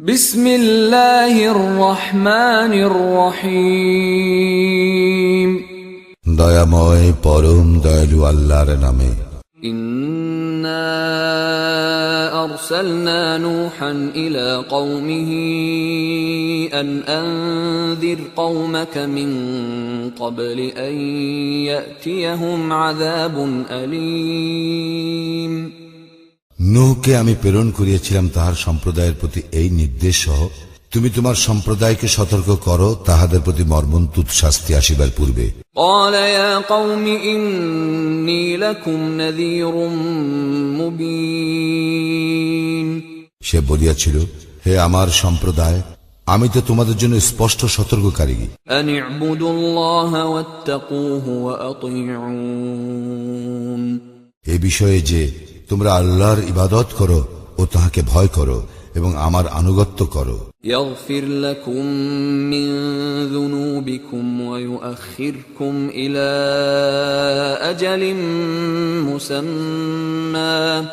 بسم الله الرحمن الرحيم দয়াময় পরম দয়ালু আল্লাহর নামে إنا أرسلنا نوحا إلى قومه أن أنذر قومك من قبل أن يأتيهم عذاب أليم নুহকে আমি প্রেরণ করিয়াছিলাম তাহার সম্প্রদায়ের প্রতি এই নির্দেশ সহ তুমি তোমার সম্প্রদায়কে সতর্ক করো তাহাদের প্রতি মর্মন্তুত শাস্তি আসিবার পূর্বে। সে বলিয়াছিল হে আমার সম্প্রদায় আমি তো তোমাদের জন্য স্পষ্ট সতর্ককারী। এ বিষয়ে যে তোমরা আল্লাহর ইবাদত করো ও তাহাকে ভয় করো এবং আমার আনুগত্য করো يغفر لكم من ذنوبكم ويؤخركم إلى أجل مسمى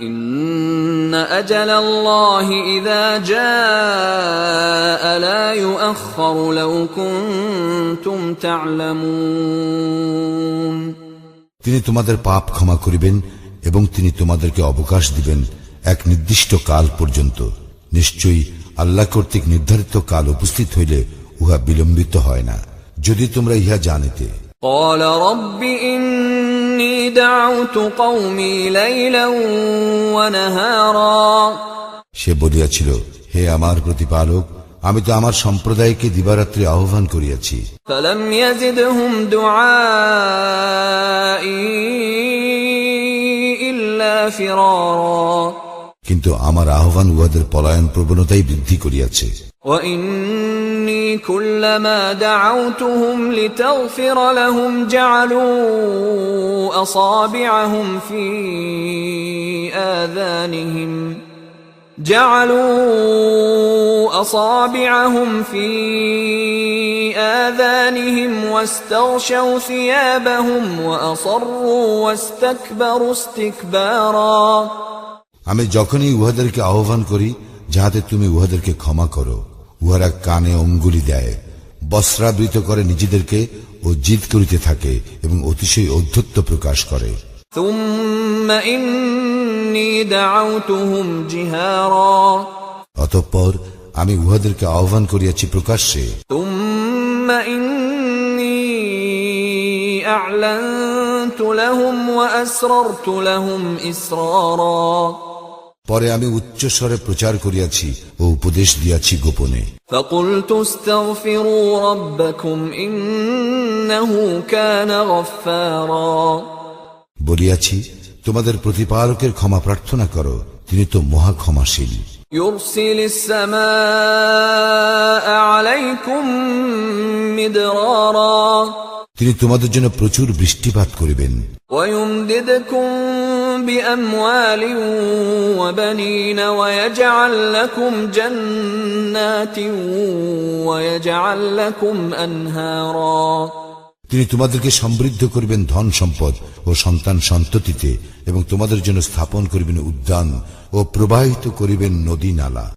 إن أجل الله إذا جاء لا يؤخر لو كنتم تعلمون তিনি তোমাদের পাপ ক্ষমা করিবেন এবং তিনি তোমাদেরকে অবকাশ দিবেন এক নির্দিষ্ট কাল পর্যন্ত নিশ্চয়ই আল্লাহ কর্তৃক নির্ধারিত কাল উপস্থিত হইলে উহা বিলম্বিত হয় না যদি তোমরা ইহা জানিতে قال رب إني دعوت قومي ليلا ونهارا সে বলিয়াছিল হে আমার প্রতিপালক আমি তো আমার সম্প্রদায়কে দিবারাত্রি আহ্বান করিয়াছি فلم يزدهم دعائي إلا فرارا কিন্তু আমার আহ্বান উহাদের পলায়ন প্রবণতাই বৃদ্ধি করিয়াছে وإني كلما دعوتهم لتغفر لهم جعلوا أصابعهم في آذانهم جعلوا أصابعهم في آذانهم واستغشوا ثيابهم وأصروا واستكبروا استكبارا আমি যখনই উহাদেরকে আহ্বান করি যাহাতে তুমি উহাদেরকে ক্ষমা করো উহারা কানে অঙ্গুলি দেয় বস্ত্রাবৃত করে নিজেদেরকে ও জিদ করিতে থাকে এবং অতিশয় ঔদ্ধত্য প্রকাশ করে অতঃপর আমি উহাদেরকে আহ্বান করিয়াছি প্রকাশ্যে পরে আমি উচ্চস্বরে প্রচার করিয়াছি ও উপদেশ দিয়াছি গোপনে। ফকুলতুস্তাগফিরু রাব্বাকুম ইন্নাহু কানা গাফফারা বলিয়াছি তোমাদের প্রতিপালকের ক্ষমা প্রার্থনা করো তিনি তো মহা ক্ষমাশীল يرسل السماء عليكم مدرارا তিনি তোমাদের জন্য প্রচুর বৃষ্টিপাত করিবেন ويمددكم بأموال وبنين ويجعل لكم جنات ويجعل لكم أنهارا তিনি তোমাদেরকে সমৃদ্ধ করবেন ধন সম্পদ ও সন্তান সন্ততিতে এবং তোমাদের জন্য স্থাপন করবেন উদ্যান ও প্রবাহিত করিবেন নদী নালা।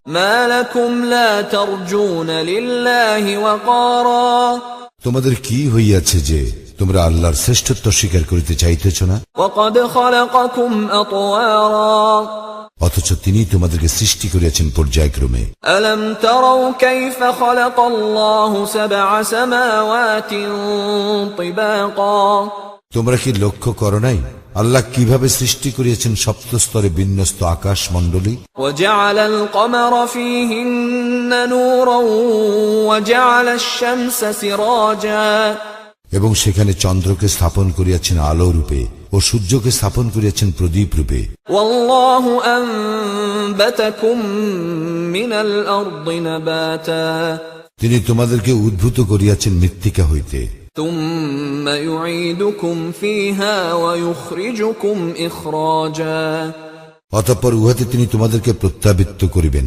তোমাদের কি হইয়াছে যে তোমরা আল্লাহর শ্রেষ্ঠত্ব স্বীকার করিতে চাইতেছ না? অথচ তিনি তোমাদেরকে সৃষ্টি করিয়াছেন পর্যায়ক্রমে ألم تروا كيف خلق الله سبع سماوات طباقا তোমরা কি লক্ষ্য করো নাই আল্লাহ কিভাবে সৃষ্টি করিয়াছেন সপ্ত স্তরে বিন্যস্ত আকাশ মণ্ডলী وجعل القمر فيهن نورا وجعل الشمس سراجا এবং সেখানে চন্দ্রকে স্থাপন করিয়াছেন আলো রূপে ও সূর্যকে স্থাপন করিয়াছেন প্রদীপ রূপে। তিনি তোমাদেরকে উদ্ভূত করিয়াছেন মৃত্তিকা হইতে। অতঃপর উহাতে তিনি তোমাদেরকে প্রত্যাবৃত্ত করিবেন।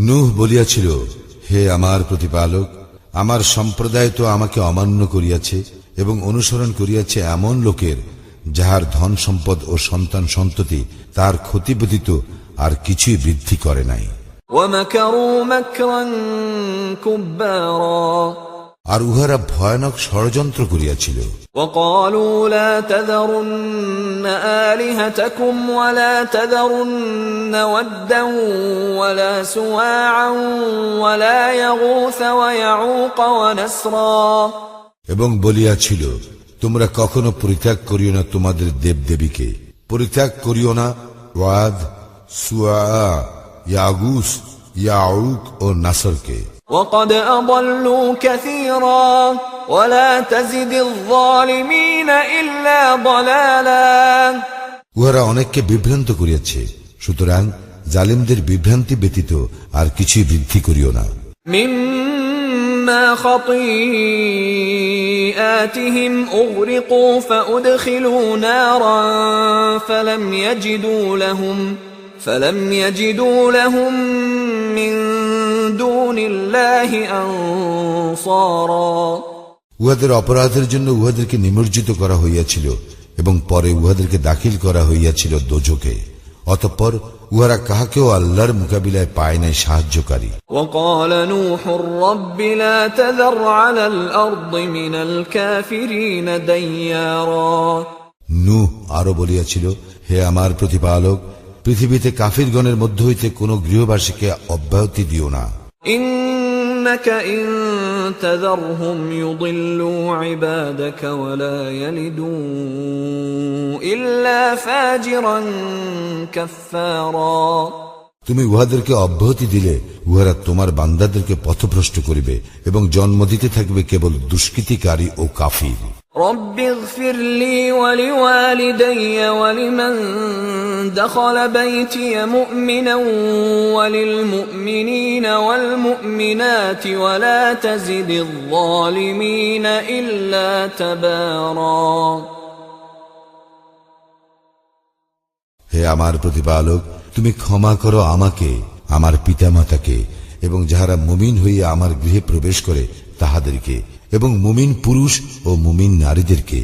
নুহ বলিয়াছিল হে আমার প্রতিপালক আমার সম্প্রদায় তো আমাকে অমান্য করিয়াছে এবং অনুসরণ করিয়াছে এমন লোকের যাহার ধন সম্পদ ও সন্তান সন্ততি তার ক্ষতি ব্যতীত আর কিছুই বৃদ্ধি করে নাই। আর উহারা ভয়ানক ষড়যন্ত্র করিয়াছিল وقالوا لا تذرن آلهتكم ولا تذرن ودا ولا سواعا ولا يغوث ويعوق ونسرا এবং বলিয়াছিল তোমরা কখনো পরিত্যাগ করিও না তোমাদের দেবদেবীকে পরিত্যাগ করিও না ওয়াদ সুয়া ইয়াগুস ইয়াউক ও নাসরকে وقد أضلوا كثيرا ولا تزد الظالمين إلا ضلالا উহারা অনেককে বিভ্রান্ত করিয়াছে সুতরাং জালিমদের বিভ্রান্তি ব্যতীত আর কিছুই বৃদ্ধি করিও না مما خطيئاتهم أغرقوا فأدخلوا نارا فلم يجدوا لهم فلم يجدوا لهم من دون الله أنصارا উহাদের অপরাধের জন্য উহাদেরকে নিমজ্জিত করা হইয়াছিল এবং পরে উহাদেরকে দাখিল করা হইয়াছিল দোজকে অতঃপর উহারা কাহাকেও আল্লাহর মোকাবিলায় পায় নাই সাহায্যকারী وقال نوح رب لا تذر على الأرض من الكافرين ديارا নূহ আরো বলিয়াছিল হে আমার প্রতিপালক পৃথিবীতে কাফিরগণের মধ্য হইতে কোন গৃহবাসীকে অব্যাহতি দিও না إنك إن تذرهم يضلوا عبادك ولا يلدوا إلا فاجرا كفارا তুমি উহাদেরকে অব্যাহতি দিলে উহারা তোমার বান্দাদেরকে পথভ্রষ্ট করিবে এবং জন্ম দিতে থাকবে কেবল দুষ্কৃতিকারী ও কাফির رب اغفر لي ولوالدي ولمن دخل بيتي مؤمنا وللمؤمنين والمؤمنات ولا تزد الظالمين إلا تبارا হে আমার প্রতিপালক তুমি ক্ষমা করো আমাকে আমার পিতামাতাকে এবং যাহারা মুমিন হইয়া আমার গৃহে প্রবেশ করে তাহাদেরকে এবং মুমিন পুরুষ ও মুমিন নারীদেরকে